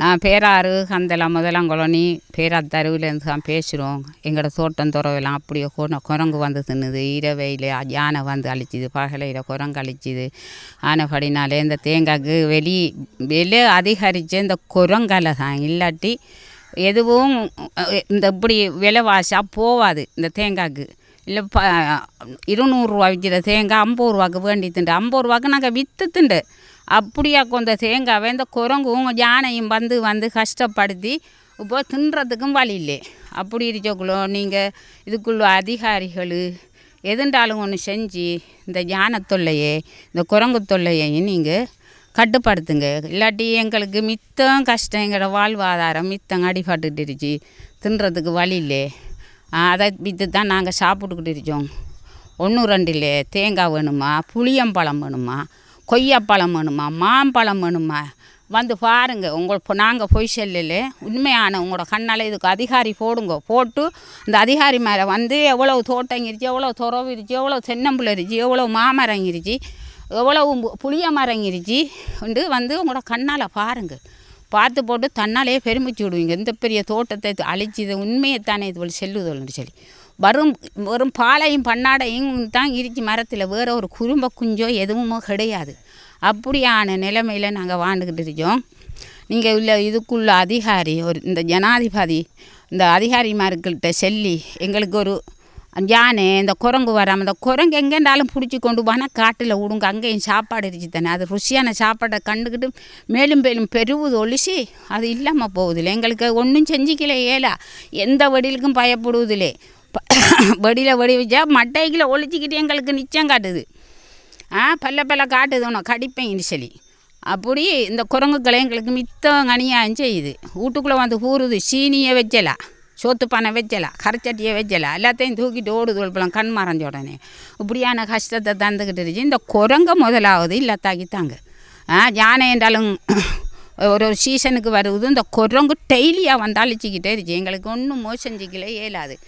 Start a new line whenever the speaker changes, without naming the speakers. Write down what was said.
நான் பேராறு கந்தலாம் முதலாங்குளனி பேராத்தருவிலேருந்து தான் பேசுகிறோம் எங்களோட தோட்டம் துறவெல்லாம் அப்படியே கொ- குரங்கு வந்து தின்னுது. இரவையில் யானை வந்து அழிச்சிது பகலையில் குரங்கு அழிச்சிது. ஆனபடினாலே இந்த தேங்காய்க்கு வெளி வெளியே அதிகரித்து இந்த குரங்கால தான். இல்லாட்டி எதுவும் இந்த இப்படி விலைவாசியாக போகாது இந்த தேங்காய்க்கு. இல்லை ப இருநூறுவா விற்கிற தேங்காய் ஐம்பது ரூபாக்கு வேண்டி திண்டு ஐம்பது ரூபாக்கு நாங்கள் விற்று திண்டு அப்படியா கொண்ட தேங்காவை இந்த குரங்கும் யானையும் வந்து வந்து கஷ்டப்படுத்தி இப்போ தின்றதுக்கும் வழி இல்லை அப்படி இருக்கக்குள்ள நீங்கள் இதுக்குள்ள அதிகாரிகள் எதுண்டாலும் ஒன்று செஞ்சு இந்த யானை தொல்லையே இந்த குரங்கு தொல்லையையும் நீங்கள் கட்டுப்படுத்துங்க இல்லாட்டி எங்களுக்கு மித்தம் கஷ்டம் எங்களோட வாழ்வாதாரம் மித்தம் அடிபட்டுட்டுருச்சு தின்றதுக்கு வழி இல்லை அதை விற்று தான் நாங்கள் சாப்பிட்டுக்கிட்டு இருக்கோம். ஒன்று ரெண்டு இல்லை தேங்காய் வேணுமா புளியம்பழம் வேணுமா கொய்யாப்பழம் வேணுமா மாம்பழம் வேணுமா? வந்து பாருங்க உங்கள் நாங்கள் பொய் செல்லல. உண்மையான உங்களோட கண்ணால் இதுக்கு அதிகாரி போடுங்க. போட்டு இந்த அதிகாரி மேலே வந்து எவ்வளோ தோட்டம் எவ்வளோ துறவு இருச்சு எவ்வளோ தென்னம்புல இருச்சு எவ்வளோ மாமரம் இருச்சு எவ்வளோ புளிய மரம் இருச்சு வந்து வந்து உங்களோட கண்ணால் பாருங்கள் பார்த்து போட்டு தன்னாலே பெருமிச்சு விடுவீங்க. இந்த பெரிய தோட்டத்தை அழிச்சு இது உண்மையைத்தானே இது போல் செல்லுதல்னு சொல்லி. வரும் வெறும் பாலையும் பண்ணாடையும் தான் இருக்கு மரத்தில் வேறு ஒரு குறும்ப குஞ்சோ எதுவுமோ கிடையாது. அப்படியான நிலைமையில் நாங்கள் வாழ்ந்துக்கிட்டு இருக்கோம். நீங்கள் உள்ள இதுக்குள்ள அதிகாரி ஒரு இந்த ஜனாதிபதி இந்த அதிகாரிமார்கள்கிட்ட சொல்லி எங்களுக்கு ஒரு யானை இந்த குரங்கு வராமல் இந்த குரங்கு எங்கேண்டாலும் பிடிச்சி கொண்டு போனால் காட்டில் விடுங்க அங்கேயும் சாப்பாடு இருந்துச்சு தானே. அது ருசியான சாப்பாடை கண்டுக்கிட்டு மேலும் மேலும் பெருவுது ஒழிச்சு அது இல்லாமல் போகுதில்ல எங்களுக்கு ஒன்றும் செஞ்சிக்கல ஏலா. எந்த வடிலுக்கும் பயப்படுவதில்லை. வெடியில் வடி வச்சா மட்டைகளை ஒழிச்சிக்கிட்டு எங்களுக்கு நிச்சயம் காட்டுது. ஆ பல்ல பல்ல காட்டுது ஒன்று கடிப்பேன் சொல்லி அப்படி இந்த குரங்குகளை எங்களுக்கு மித்தம் கனியாக செய்யுது. வீட்டுக்குள்ளே வந்து கூறுது சீனியை வச்சலாம் சோத்து பானை வச்சலாம் கரைச்சட்டியை வைச்சலாம் எல்லாத்தையும் தூக்கிட்டு ஓடுது ஒழுப்பலாம் கண் மறைஞ்ச உடனே இப்படியான கஷ்டத்தை தந்துக்கிட்டு இருந்துச்சு. இந்த குரங்க முதலாவது இல்லாத்தாக்கித்தாங்க ஆ யானை என்றாலும் ஒரு ஒரு சீசனுக்கு வருவது இந்த குரங்கு டெய்லியாக வந்தாலிச்சிக்கிட்டே இருந்துச்சு. எங்களுக்கு ஒன்றும் மோசம் செஞ்சிக்கல இயலாது.